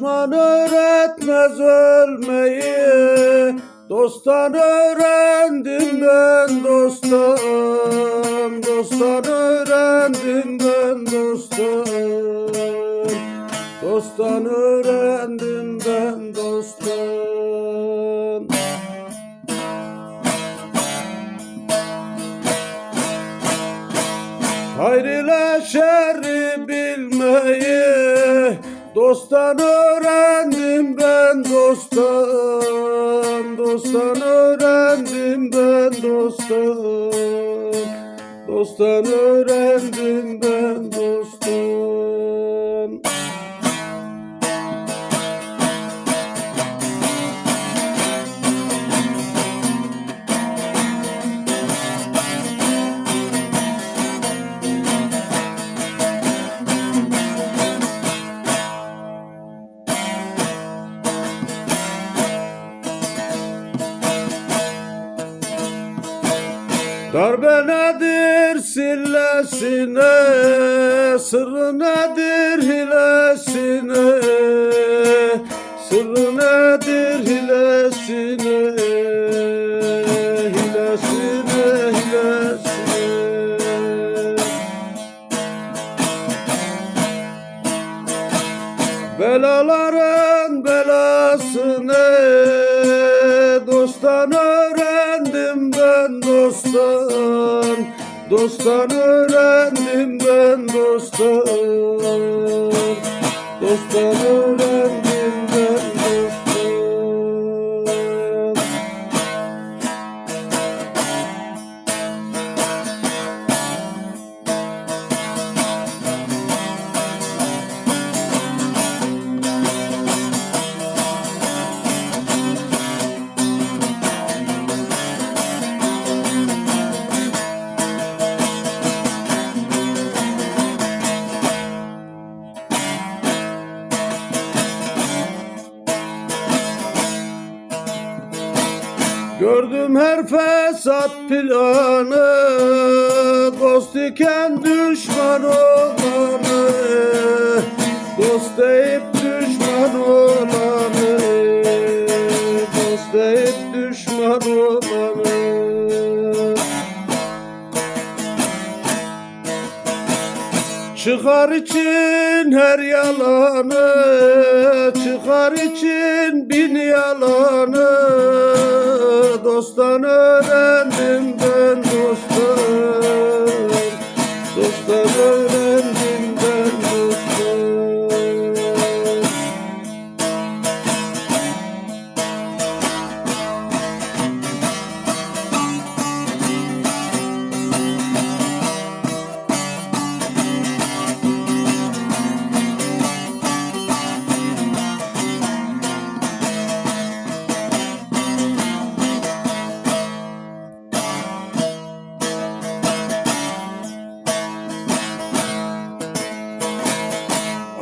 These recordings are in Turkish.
Düşman öğretmez ölmeyi. Dosttan öğrendim ben dostum. Dosttan öğrendim ben dostum. Dosttan öğrendim ben dostum. Hayır ile şerri bilmeyi Dosttan öğrendim ben dostum Dosttan öğrendim ben dostum Dosttan öğrendim ben dostum Darbe nedir sillesine, sırrı nedir hilesine, sırrı nedir hilesine, dosttan Dosttan öğrendim ben dosttan Dosttan öğrendim Gördüm her fesat planı Dost iken düşman olanı Dost deyip düşman olanı Dost deyip düşman olanı. Çıkar için her yalanı Çıkar için bin yalanı Dosttan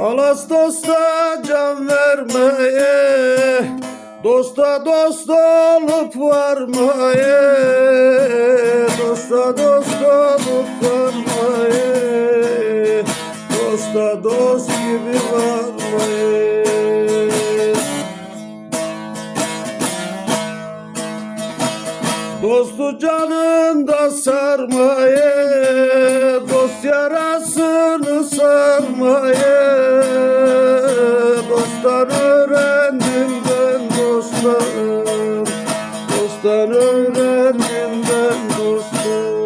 Alas dosta can vermeye Dosta dost olup varmaya Dosta dost olup varmaya Dosta dost gibi varmaya Dostu canında sarmaye Dosttan öğrendim ben dostum.